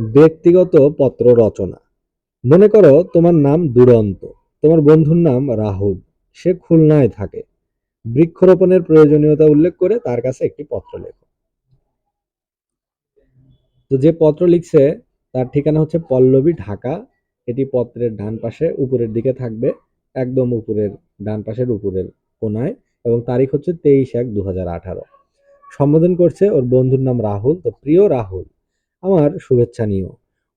ব্যক্তিগত পত্র রচনা। মনে করো তোমার নাম দুরন্ত, তোমার বন্ধুর নাম রাহুল, সে খুলনায় থাকে। বৃক্ষরোপণের প্রয়োজনীয়তা উল্লেখ করে তার কাছে একটি পত্র লেখো। তো যে পত্র লিখছে, তার ঠিকানা হচ্ছে পল্লবী, ঢাকা। এটি পত্রের ডান পাশে উপরের দিকে থাকবে, একদম উপরের, ডান পাশের উপরের কোনায়। এবং তারিখ হচ্ছে তেইশ এক দু সম্বোধন করছে ওর বন্ধুর নাম রাহুল। তো প্রিয় রাহুল আমার শুভেচ্ছা নিও।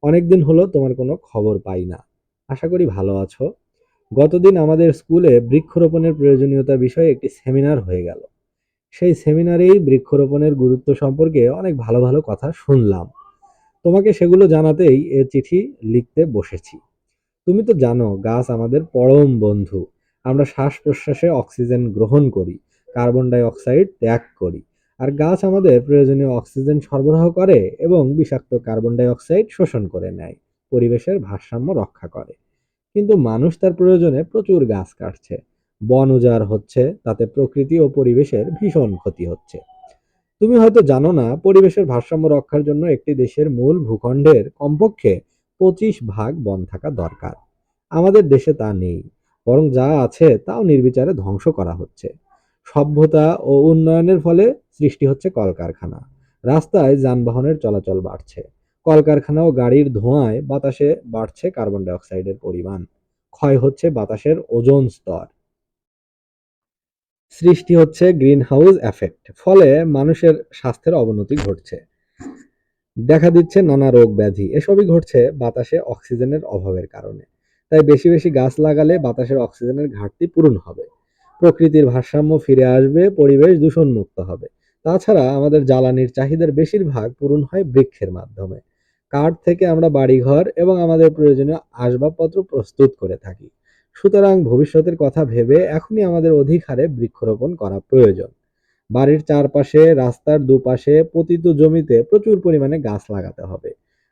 অনেকদিন হলো তোমার কোনো খবর পাই না। আশা করি ভালো আছো। গতদিন আমাদের স্কুলে বৃক্ষরোপণের প্রয়োজনীয়তা বিষয়ে একটি সেমিনার হয়ে গেল। সেই সেমিনারেই বৃক্ষরোপণের গুরুত্ব সম্পর্কে অনেক ভালো ভালো কথা শুনলাম। তোমাকে সেগুলো জানাতেই এ চিঠি লিখতে বসেছি। তুমি তো জানো, গাছ আমাদের পরম বন্ধু। আমরা শ্বাস প্রশ্বাসে অক্সিজেন গ্রহণ করি, কার্বন ডাই অক্সাইড ত্যাগ করি। আর গাছ আমাদের প্রয়োজনীয় অক্সিজেন সরবরাহ করে এবং বিষাক্ত কার্বন ডাই অক্সাইড শোষণ করে নেয়, পরিবেশের ভারসাম্য রক্ষা করে। কিন্তু মানুষ তার প্রয়োজনে প্রচুর গাছ কাটছে। বন উজাড় হচ্ছে, তাতে প্রকৃতি ও পরিবেশের ভীষণ ক্ষতি হচ্ছে। তুমি হয়তো জানো না, পরিবেশের ভারসাম্য রক্ষার জন্য একটি দেশের মূল ভূখণ্ডের কমপক্ষে পঁচিশ ভাগ বন থাকা দরকার। আমাদের দেশে তা নেই, বরং যা আছে তাও নির্বিচারে ধ্বংস করা হচ্ছে। সভ্যতা ও উন্নয়নের ফলে সৃষ্টি হচ্ছে কলকারখানা। রাস্তায় যানবাহনের চলাচল বাড়ছে। কলকারখানা ও গাড়ির ধোঁয়ায় বাতাসে বাড়ছে কার্বন ডাই অক্সাইডের পরিমাণ। ক্ষয় হচ্ছে বাতাসের ওজন স্তর। সৃষ্টি হচ্ছে গ্রিন হাউস এফেক্ট, ফলে মানুষের স্বাস্থ্যের অবনতি ঘটছে। দেখা দিচ্ছে নানা রোগ ব্যাধি, এসবই ঘটছে বাতাসে অক্সিজেনের অভাবের কারণে। তাই বেশি বেশি গাছ লাগালে বাতাসের অক্সিজেনের ঘাটতি পূরণ হবে। প্রকৃতির ভারসাম্য ফিরে আসবে, পরিবেশ দূষণমুক্ত হবে। তাছাড়া আমাদের জ্বালানির চাহিদার বেশিরভাগ পূরণ হয় বৃক্ষের মাধ্যমে। কাঠ থেকে আমরা বাড়িঘর এবং আমাদের প্রয়োজনীয় আসবাবপত্র প্রস্তুত করে থাকি। সুতরাং ভবিষ্যতের কথা ভেবে এখনই আমাদের অধিক হারে বৃক্ষরোপণ করা প্রয়োজন। বাড়ির চারপাশে, রাস্তার দুপাশে, পতিত জমিতে প্রচুর পরিমাণে গাছ লাগাতে হবে।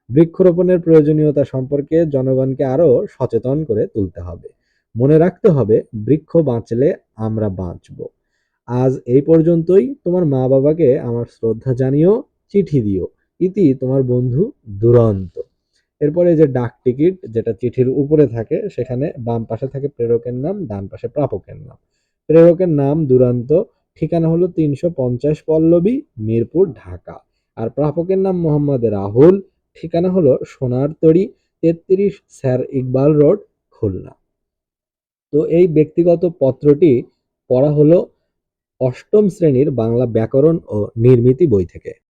বৃক্ষরোপণের প্রয়োজনীয়তা সম্পর্কে জনগণকে আরও সচেতন করে তুলতে হবে। মনে রাখতে হবে, বৃক্ষ বাঁচলে আমরা বাঁচব। আজ এই পর্যন্তই। তোমার মা বাবাকে আমার শ্রদ্ধা জানিও, চিঠি দিও। ইতি তোমার বন্ধু দুরন্ত। এরপরে যে ডাক টিকিট, যেটা চিঠির উপরে থাকে, সেখানে বাম পাশে থাকে প্রেরকের নাম, ডান পাশে প্রাপকের নাম। প্রেরকের নাম দুরান্ত, ঠিকানা হলো তিনশো পঞ্চাশ পল্লবী, মিরপুর, ঢাকা। আর প্রাপকের নাম মোহাম্মদ রাহুল, ঠিকানা হলো সোনারতড়ি তেত্রিশ স্যার ইকবাল রোড, খুলনা। তো এই ব্যক্তিগত পত্রটি পড়া হলো অষ্টম শ্রেণির বাংলা ব্যাকরণ ও নির্মিতি বই থেকে।